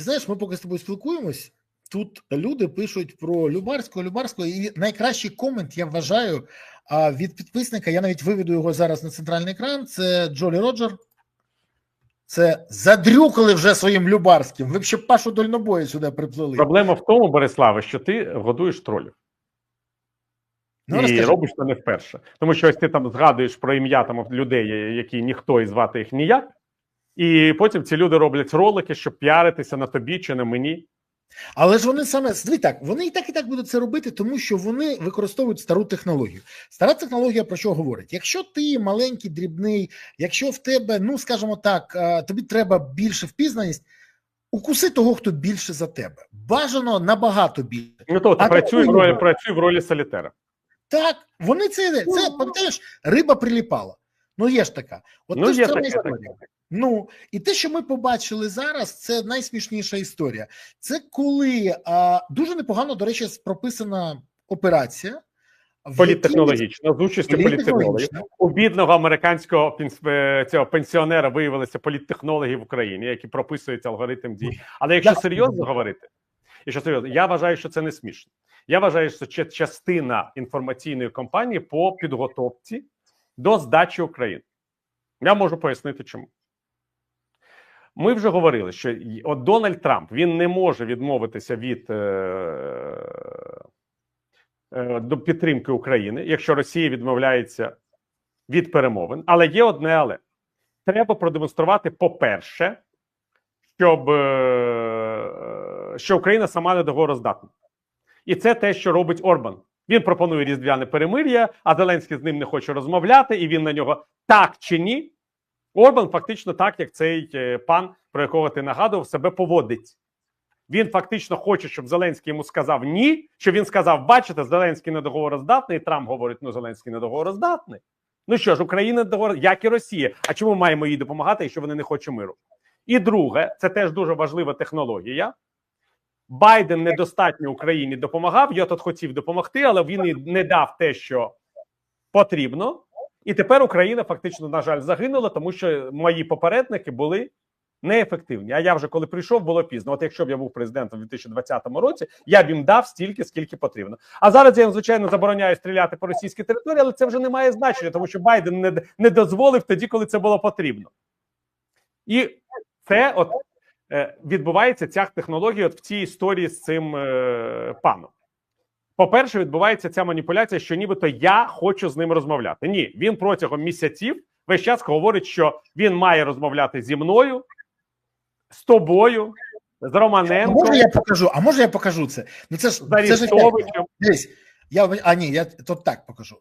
Ти знаєш, ми поки з тобою спілкуємось. Тут люди пишуть про Любарського, Любарського, і найкращий комент я вважаю від підписника. Я навіть виведу його зараз на центральний екран. Це Джолі Роджер. Це задрюкали вже своїм Любарським. Ви б ще Пашу Дольнобою сюди приплели. Проблема в тому, Бориславе, що ти годуєш тролів. Ну, і розкажи. робиш це не вперше. Тому що ось ти там згадуєш про ім'я там людей, які ніхто і звати їх ніяк. І потім ці люди роблять ролики, щоб піаритися на тобі чи на мені. Але ж вони саме так, вони і так і так будуть це робити, тому що вони використовують стару технологію. Стара технологія про що говорить? Якщо ти маленький, дрібний, якщо в тебе, ну скажімо так, е, тобі треба більше впізнаність, укуси того, хто більше за тебе. Бажано набагато більше. Ну то ти працюй в ролі, працюй в ролі солітера. Так, вони це це пам'ятаєш, риба приліпала. Ну є ж така. От Ну, ти ж є це таке, історія. Ну і те, що ми побачили зараз, це найсмішніша історія. Це коли а, дуже непогано, до речі, прописана операція. Політтехнологічно, з участю політтехнологів. У бідного американського е, цього пенсіонера виявилися політтехнологи в Україні, які прописують алгоритм дій. Але якщо серйозно говорити, якщо серйозно, я вважаю, що це не смішно. Я вважаю, що це частина інформаційної кампанії по підготовці до здачі України. Я можу пояснити, чому. Ми вже говорили, що от Дональд Трамп він не може відмовитися від е, е, до підтримки України, якщо Росія відмовляється від перемовин. Але є одне але треба продемонструвати, по-перше, щоб е, що Україна сама не договороздатна. І це те, що робить Орбан. Він пропонує різдвяне перемир'я, а Зеленський з ним не хоче розмовляти, і він на нього так чи ні. Орбан фактично так, як цей е, пан, про якого ти нагадував, себе поводить. Він фактично хоче, щоб Зеленський йому сказав ні. Що він сказав: бачите, Зеленський не договороздатний. І Трамп говорить: ну Зеленський не договороздатний. Ну що ж, Україна договор, як і Росія. А чому маємо їй допомагати, якщо вони не хочуть миру? І друге, це теж дуже важлива технологія. Байден недостатньо Україні допомагав. Я тут хотів допомогти, але він і не дав те, що потрібно. І тепер Україна фактично, на жаль, загинула, тому що мої попередники були неефективні. А я вже коли прийшов, було пізно. От якщо б я був президентом у 2020 році, я б їм дав стільки, скільки потрібно. А зараз я їм, звичайно забороняю стріляти по російській території, але це вже не має значення, тому що Байден не, не дозволив тоді, коли це було потрібно. І це от е, відбувається ця технологія от в цій історії з цим е, паном. По-перше, відбувається ця маніпуляція, що нібито я хочу з ним розмовляти. Ні, він протягом місяців весь час говорить, що він має розмовляти зі мною, з тобою, з А може я покажу? А може я покажу це? Ну це ж це ж. Дивись, я а ні, я то так покажу.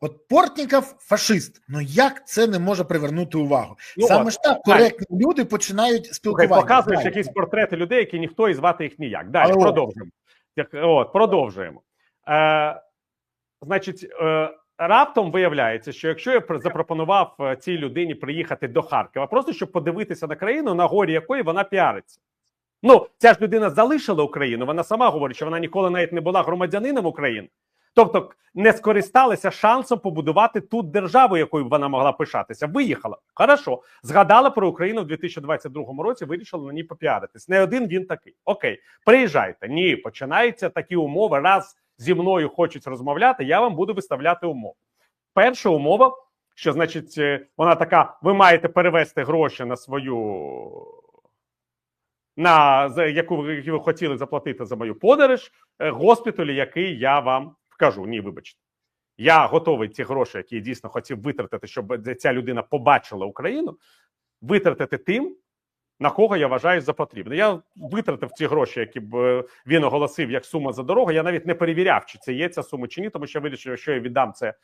От Портніков фашист. Ну як це не може привернути увагу? Ну, Саме ж так коректні люди починають спілкування. показуєш якісь портрети людей, які ніхто і звати їх ніяк. Далі продовжуємо. От, продовжуємо. Е, значить, е, раптом виявляється, що якщо я пр- запропонував е, цій людині приїхати до Харкова, просто щоб подивитися на країну, на горі якої вона піариться. Ну, ця ж людина залишила Україну. Вона сама говорить, що вона ніколи навіть не була громадянином України. Тобто не скористалася шансом побудувати тут державу, якою вона могла пишатися. Виїхала. Хорошо. Згадала про Україну в 2022 році, вирішила на ній попіаритись. Не один він такий. Окей, приїжджайте. Ні, починаються такі умови. Раз зі мною хочуть розмовляти, я вам буду виставляти умови. Перша умова, що значить, е, вона така: ви маєте перевести гроші на свою. На яку ви хотіли заплатити за мою подорож е, госпіталю, який я вам вкажу. Ні, вибачте, я готовий ці гроші, які я дійсно хотів витратити, щоб ця людина побачила Україну, витратити тим, на кого я вважаю за потрібне. Я витратив ці гроші, які б е, він оголосив як сума за дорогу. Я навіть не перевіряв, чи це є ця сума чи ні, тому що я вирішив, що я віддам це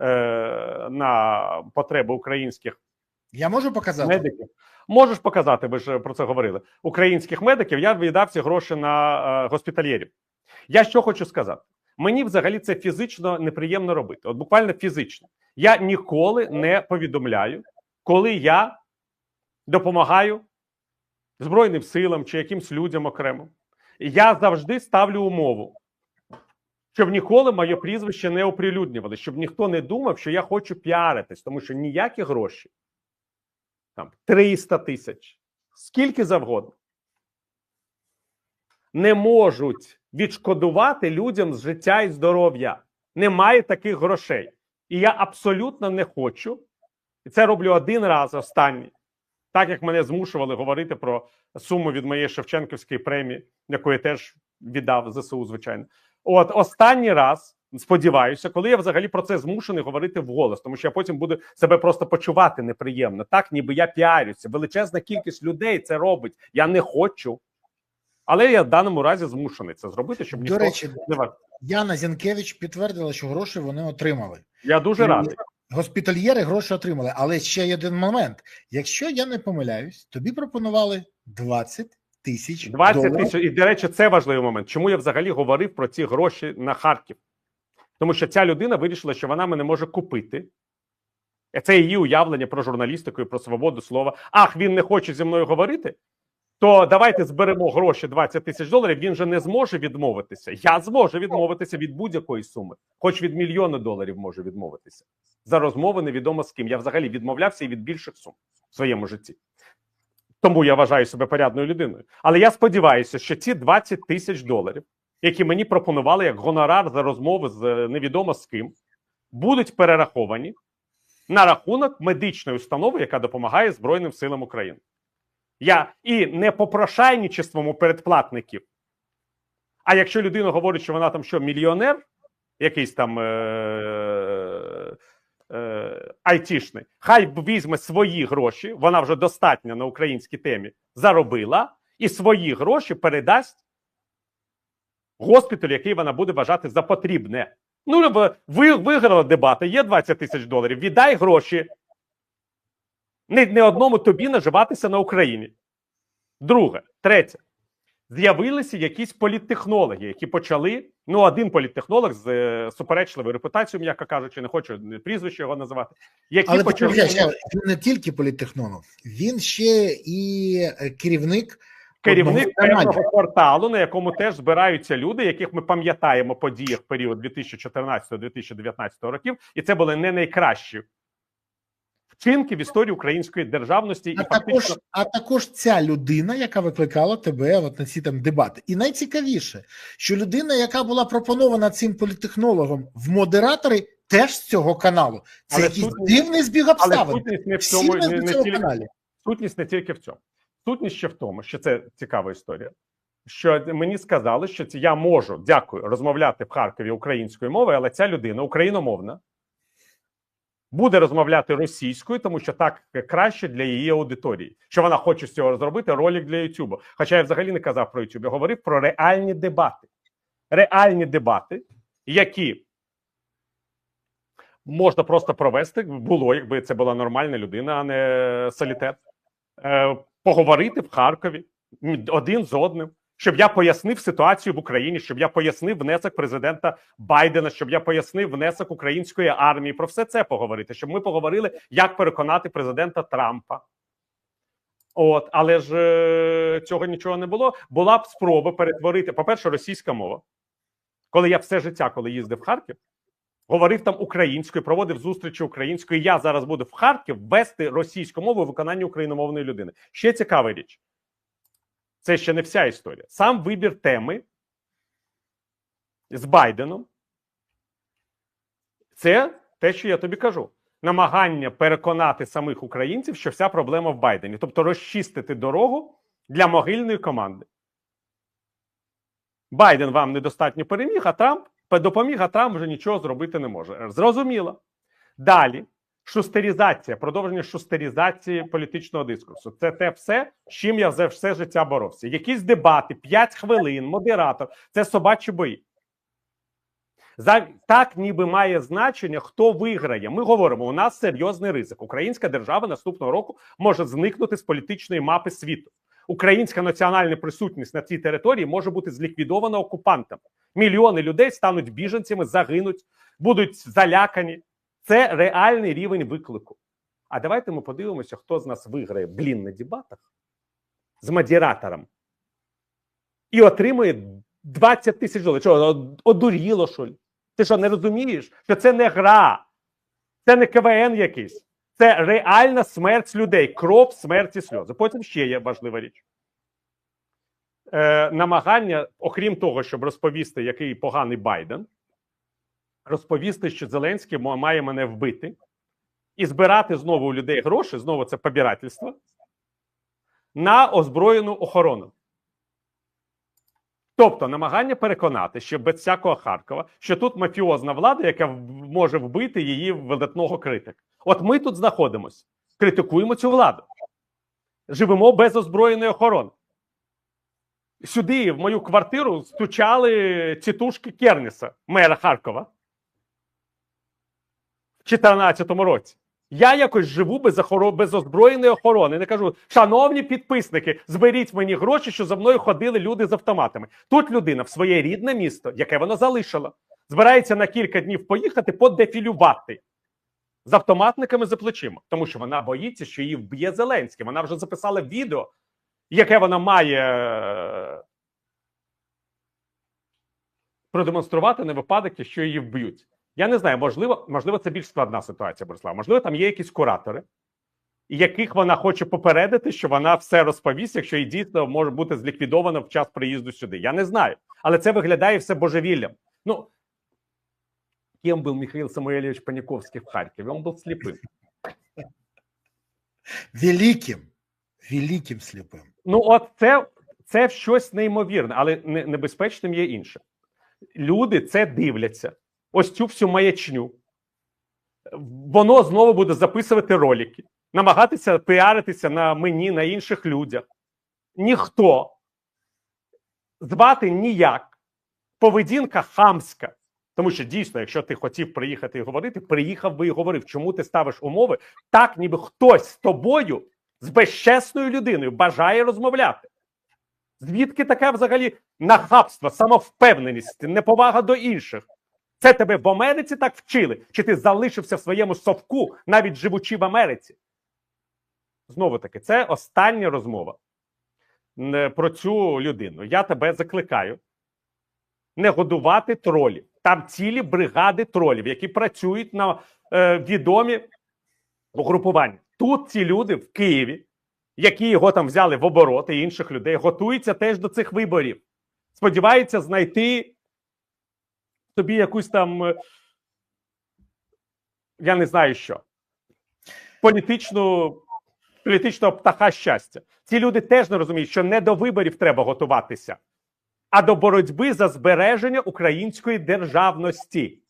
е, на потреби українських Я можу показати? медиків. Можеш показати, ви ж про це говорили. Українських медиків я віддав ці гроші на е, госпітальєрів. Я що хочу сказати? Мені взагалі це фізично неприємно робити. От буквально фізично. Я ніколи не повідомляю, коли я допомагаю Збройним силам чи якимсь людям окремо. Я завжди ставлю умову, щоб ніколи моє прізвище не оприлюднювали, щоб ніхто не думав, що я хочу піаритись, тому що ніякі гроші там 300 тисяч, скільки завгодно. не можуть відшкодувати людям з життя і здоров'я. Немає таких грошей. І я абсолютно не хочу. І це роблю один раз останній. Так як мене змушували говорити про суму від моєї Шевченківської премії, яку я теж віддав ЗСУ, звичайно. От останній раз сподіваюся, коли я взагалі про це змушений говорити вголос, тому що я потім буду себе просто почувати неприємно. Так, ніби я піарюся. Величезна кількість людей це робить. Я не хочу. Але я в даному разі змушений це зробити, щоб ніхто речі, не Яна Зінкевич підтвердила, що гроші вони отримали. Я дуже радий. Госпітальєри гроші отримали, але ще є один момент. Якщо я не помиляюсь, тобі пропонували 20 тисяч 20 тисяч. І, до речі, це важливий момент. Чому я взагалі говорив про ці гроші на Харків? Тому що ця людина вирішила, що вона мене може купити. Це її уявлення про журналістику і про свободу слова. Ах, він не хоче зі мною говорити. То давайте зберемо гроші 20 тисяч доларів. Він же не зможе відмовитися. Я зможу відмовитися від будь-якої суми, хоч від мільйона доларів можу відмовитися. За розмови невідомо з ким. Я взагалі відмовлявся і від більших сум в своєму житті. Тому я вважаю себе порядною людиною. Але я сподіваюся, що ці 20 тисяч доларів, які мені пропонували як гонорар за розмови з е, невідомо з ким, будуть перераховані на рахунок медичної установи, яка допомагає Збройним силам України. Я і не попрошайничеством у передплатників. А якщо людина говорить, що вона там що, мільйонер, якийсь там е- е- айтішний, хай візьме свої гроші, вона вже достатньо на українській темі заробила, і свої гроші передасть госпіталю, який вона буде вважати за потрібне. Ну, ви, ви виграли дебати, є 20 тисяч доларів, віддай гроші. Не, не одному тобі наживатися на Україні. Друге, третє. З'явилися якісь політтехнологи, які почали. Ну, один політтехнолог з е, суперечливою репутацією, м'яко кажучи, не хочу прізвище його називати. Які Але почали почекай, чекай, він не тільки політтехнолог, він ще і е, керівник. керівник певного порталу, на якому теж збираються люди, яких ми пам'ятаємо подіях в період 2014-2019 років, і це були не найкращі вчинки в історії української державності, і А також, фактично а також ця людина, яка викликала тебе от на ці там дебати. І найцікавіше, що людина, яка була пропонована цим політтехнологом в модератори, теж з цього каналу. Це Але якийсь сутність- дивний збіг але обставин. сутність не в цьому не, не цьому тільки каналі. сутність не тільки в цьому. Сутність ще в тому, що це цікава історія. Що мені сказали, що я можу, дякую, розмовляти в Харкові українською мовою, але ця людина україномовна буде розмовляти російською, тому що так краще для її аудиторії. Що вона хоче з цього зробити ролик для Ютубу. Хоча я взагалі не казав про Ютуб, я говорив про реальні дебати. Реальні дебати, які можна просто провести. Було, якби це була нормальна людина, а не солітет. Е, поговорити в Харкові один з одним, щоб я пояснив ситуацію в Україні, щоб я пояснив внесок президента Байдена, щоб я пояснив внесок української армії. Про все це поговорити, щоб ми поговорили, як переконати президента Трампа. От, але ж е, цього нічого не було. Була б спроба перетворити, по-перше, російська мова. Коли я все життя, коли їздив в Харків, говорив там українською, проводив зустрічі українською. Я зараз буду в Харків вести російську мову у виконанні україномовної людини. Ще цікава річ. Це ще не вся історія. Сам вибір теми з Байденом. Це те, що я тобі кажу. Намагання переконати самих українців, що вся проблема в Байдені, тобто розчистити дорогу для могильної команди. Байден вам недостатньо переміг, а Трамп допоміг, а Трамп вже нічого зробити не може. Зрозуміло. Далі шустерізація, продовження шустерізації політичного дискурсу. Це те все, з чим я за все життя боровся. Якісь дебати, 5 хвилин, модератор це собачі бої. Так, ніби має значення, хто виграє. Ми говоримо, у нас серйозний ризик. Українська держава наступного року може зникнути з політичної мапи світу. Українська національна присутність на цій території може бути зліквідована окупантами. Мільйони людей стануть біженцями, загинуть, будуть залякані. Це реальний рівень виклику. А давайте ми подивимося, хто з нас виграє блін на дебатах з модератором і отримує 20 тисяч доларів. Що, одуріло, що? Ти що, не розумієш, що це не гра, це не КВН якийсь. Це реальна смерть людей, кров, смерть і сльози. Потім ще є важлива річ. е, намагання, окрім того, щоб розповісти, який поганий Байден, розповісти, що Зеленський має мене вбити, і збирати знову у людей гроші, знову це побирательство, на озброєну охорону. Тобто намагання переконати, що без всякого Харкова, що тут мафіозна влада, яка може вбити її видатного критика. От ми тут знаходимося, критикуємо цю владу, живемо без озброєної охорони. Сюди, в мою квартиру, стучали тітушки Керніса, мера Харкова, 2014 році. Я якось живу без, охоро... без озброєної охорони. Не кажу, шановні підписники, зберіть мені гроші, що за мною ходили люди з автоматами. Тут людина в своє рідне місто, яке вона залишила, збирається на кілька днів поїхати подефілювати з автоматниками за плечима, тому що вона боїться, що її вб'є Зеленський. Вона вже записала відео, яке вона має е, продемонструвати на випадок, якщо її вб'ють. Я не знаю, можливо, можливо, це більш складна ситуація, Борислав. Можливо, там є якісь куратори, яких вона хоче попередити, що вона все розповість, якщо її дійсно може бути зліквідовано в час приїзду сюди. Я не знаю. Але це виглядає все божевіллям. Ну, ким був Михайло Самуельович Паніковський в Харкові? Він був сліпим. Великим, великим сліпим. Ну, от це, це щось неймовірне, але небезпечним є інше. Люди це дивляться. Ось цю всю маячню. Воно знову буде записувати ролики, намагатися піаритися на мені, на інших людях. Ніхто звати ніяк. Поведінка хамська. Тому що дійсно, якщо ти хотів приїхати і говорити, приїхав би і говорив, чому ти ставиш умови так, ніби хтось з тобою, з безчесною людиною, бажає розмовляти. Звідки таке взагалі нахабство, самовпевненість, неповага до інших? Це тебе в Америці так вчили? Чи ти залишився в своєму совку, навіть живучи в Америці? Знову таки, це остання розмова е, про цю людину. Я тебе закликаю не годувати тролів. Там цілі бригади тролів, які працюють на е, відомі угрупування. Тут ці люди в Києві, які його там взяли в оборот і інших людей, готуються теж до цих виборів. Сподіваються знайти собі якусь там, е, я не знаю що, політичну, політичного птаха щастя. Ці люди теж не розуміють, що не до виборів треба готуватися, а до боротьби за збереження української державності.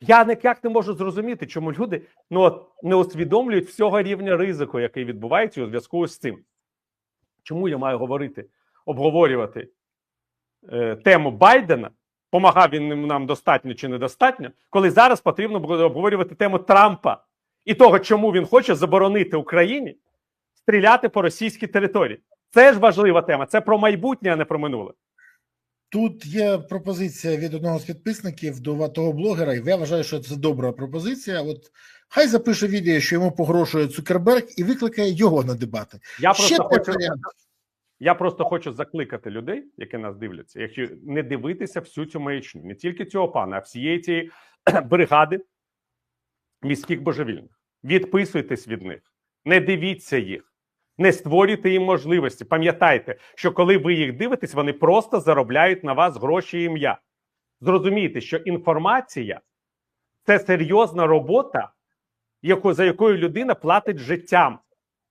Я ніяк не можу зрозуміти, чому люди ну, от, не усвідомлюють всього рівня ризику, який відбувається у зв'язку з цим. Чому я маю говорити, обговорювати е, тему Байдена, помагав він нам достатньо чи недостатньо, коли зараз потрібно буде обговорювати тему Трампа і того, чому він хоче заборонити Україні стріляти по російській території. Це ж важлива тема. Це про майбутнє, а не про минуле. Тут є пропозиція від одного з підписників до того блогера, і я вважаю, що це добра пропозиція. От хай запише відео, що йому погрожує Цукерберг, і викликає його на дебати. Я Ще просто хочу. Я просто хочу закликати людей, які нас дивляться, якщо не дивитися всю цю маячню, не тільки цього пана, а всієї цієї бригади міських божевільних. Відписуйтесь від них, не дивіться їх, не створюйте їм можливості. Пам'ятайте, що коли ви їх дивитесь, вони просто заробляють на вас гроші і ім'я. Зрозумійте, що інформація це серйозна робота, яку, за якою людина платить життям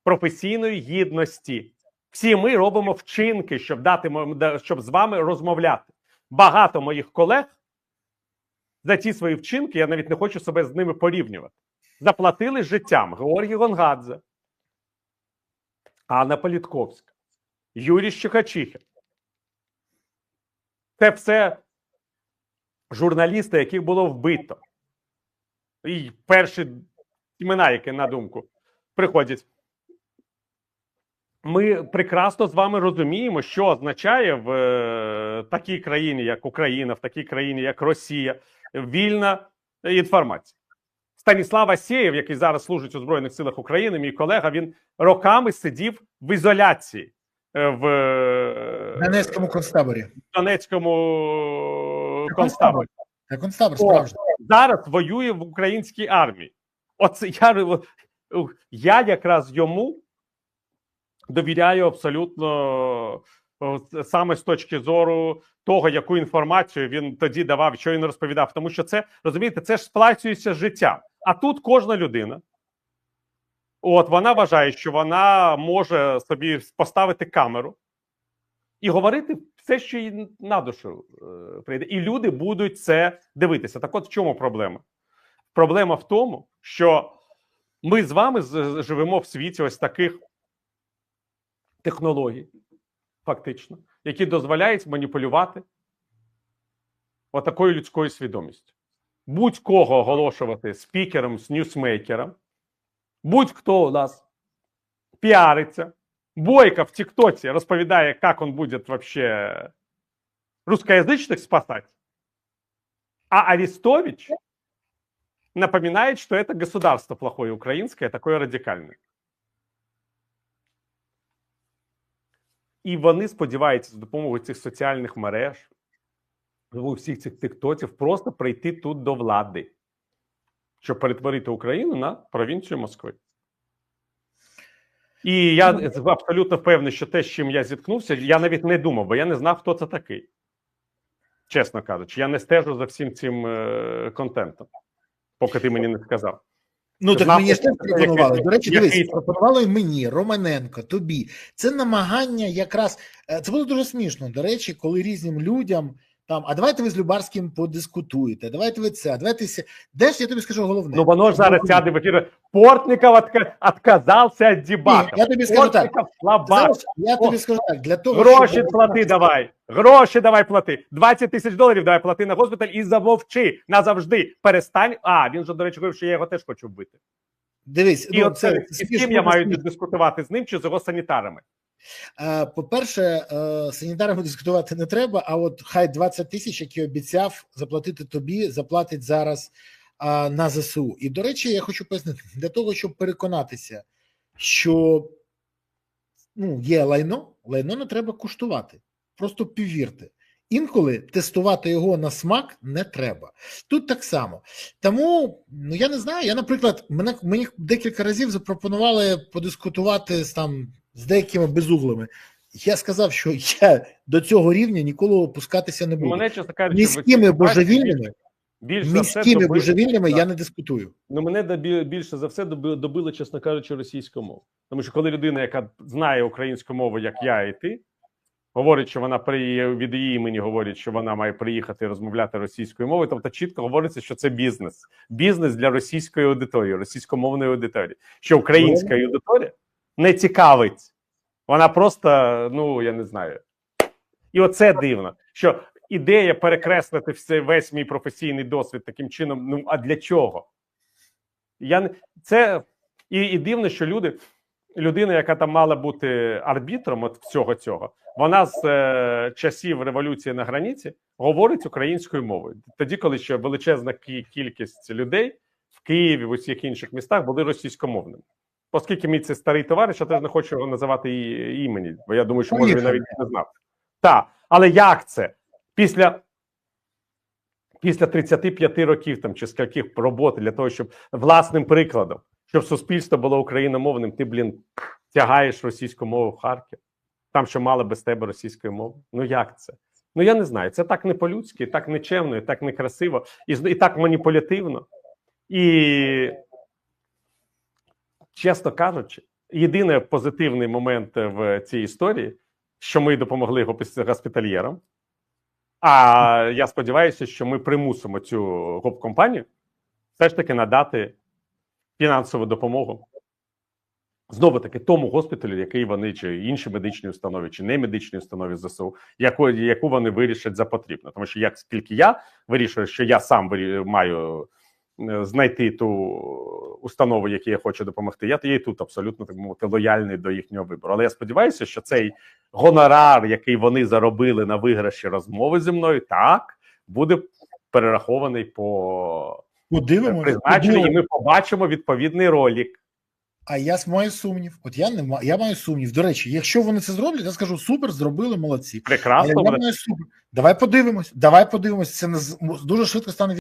професійної гідності. Всі ми робимо вчинки, щоб дати щоб з вами розмовляти. Багато моїх колег за ці свої вчинки, я навіть не хочу себе з ними порівнювати. Заплатили життям Георгій Гонгадзе, Анна Політковська, Юрій Щекачихін. Це все журналісти, яких було вбито. І перші імена, які на думку приходять ми прекрасно з вами розуміємо, що означає в е, такій країні, як Україна, в такій країні, як Росія, вільна інформація. Станіслав Асєєв, який зараз служить у Збройних силах України, мій колега, він роками сидів в ізоляції е, в е, Донецькому концтаборі. Донецькому концтаборі. Та концтабор справжній. Зараз воює в українській армії. Оце я, я якраз йому довіряю абсолютно саме з точки зору того, яку інформацію він тоді давав, що він розповідав. Тому що це розумієте, це ж сплачується життя. А тут кожна людина. От вона вважає, що вона може собі поставити камеру і говорити все, що їй на душу е, прийде. І люди будуть це дивитися. Так, от в чому проблема? Проблема в тому, що ми з вами живемо в світі ось таких технологій, фактично, які дозволяють маніпулювати отакою людською свідомістю. Будь-кого оголошувати спікером, з ньюсмейкером, будь-хто у нас піариться, Бойко в ТикТоке розповідає, як він буде вообще русскоязычных спасать, а Арестович напоминает, что это государство плохое украинское, такое радикальное. І вони сподіваються з допомогою цих соціальних мереж, всіх цих тиктотів, просто прийти тут до влади, щоб перетворити Україну на провінцію Москви. І я абсолютно впевнений, що те, з чим я зіткнувся, я навіть не думав, бо я не знав, хто це такий. Чесно кажучи, я не стежу за всім цим е, контентом, поки ти мені не сказав. Ну так мені ж теж пропонували. До речі, дивись, пропонували і мені, Романенко, тобі. Це намагання якраз е, це було дуже смішно. До речі, коли різним людям там, а давайте ви з Любарським подискутуєте, давайте ви це, а давайте все. Де ж я тобі скажу головне? Ну воно ж зараз сяде в ефір. Портников отказався від дебатів. Ні, я тобі скажу так. Слабак. Я тобі скажу так, для того, Гроші щоб- плати давай. Гроші давай плати. 20 тисяч доларів давай плати на госпіталь і замовчи назавжди. Перестань. А, він же, до речі, говорив, що я його теж хочу вбити. Дивись, І ну, от це, це, це з ким я маю дискутувати з ним чи з його санітарами? Е, По-перше, е, санітарами дискутувати не треба, а от хай 20 тисяч, які обіцяв заплатити тобі, заплатить зараз на ЗСУ. І, до речі, я хочу пояснити, для того, щоб переконатися, що ну, є лайно, лайно не треба куштувати. Просто повірте. Інколи тестувати його на смак не треба. Тут так само. Тому ну я не знаю. Я, наприклад, мене мені декілька разів запропонували подискутувати з там з деякими безуглими. Я сказав, що я до цього рівня ніколи опускатися не буду. Мене, чесно кажучи, божевільними, більш доби- божевільними я не дискутую. Ну, мене більше за все доби- добили, чесно кажучи, російську мову. Тому що коли людина, яка знає українську мову, як я і ти, говорить, що вона при від її імені говорить, що вона має приїхати і розмовляти російською мовою, тобто чітко говориться, що це бізнес. Бізнес для російської аудиторії, російськомовної аудиторії. Що українська аудиторія не цікавить. Вона просто, ну я не знаю. І оце дивно, що ідея перекреслити все, весь мій професійний досвід таким чином. Ну а для чого? Я це і, і дивно, що люди, людина, яка там мала бути арбітром от всього цього, вона з е, часів революції на границі говорить українською мовою. Тоді, коли ще величезна кількість людей в Києві, в усіх інших містах були російськомовними. Оскільки мій це старий товариш, я теж не хочу його називати і, імені, бо я думаю, що може він навіть не знав. Так, але як це? Після після 35 років там чи скільких роботи для того, щоб власним прикладом, щоб суспільство було україномовним, ти, блін, тягаєш російську мову в Харків, там, що мали без тебе російської мови. Ну як це? Ну я не знаю. Це так не по-людськи, так нечемно, і так некрасиво, і, і так маніпулятивно. І, чесно кажучи, єдиний позитивний момент в цій історії, що ми допомогли госпітальєрам. А я сподіваюся, що ми примусимо цю гоп-компанію все ж таки надати фінансову допомогу знову таки тому госпіталю, який вони чи інші медичні установи, чи не медичні установи ЗСУ, яку, яку вони вирішать за потрібно. Тому що як тільки я вирішую, що я сам маю знайти ту установу, якій я хочу допомогти, я є тут абсолютно так мовити лояльний до їхнього вибору. Але я сподіваюся, що цей гонорар, який вони заробили на виграші розмови зі мною, так буде перерахований по Подивимося. призначенню, і ми побачимо відповідний ролик. А я маю сумнів. От я не маю, я маю сумнів. До речі, якщо вони це зроблять, я скажу супер, зробили молодці. Але Прекрасно я маю супер. Давай подивимось. Давай подивимось. Це дуже швидко стане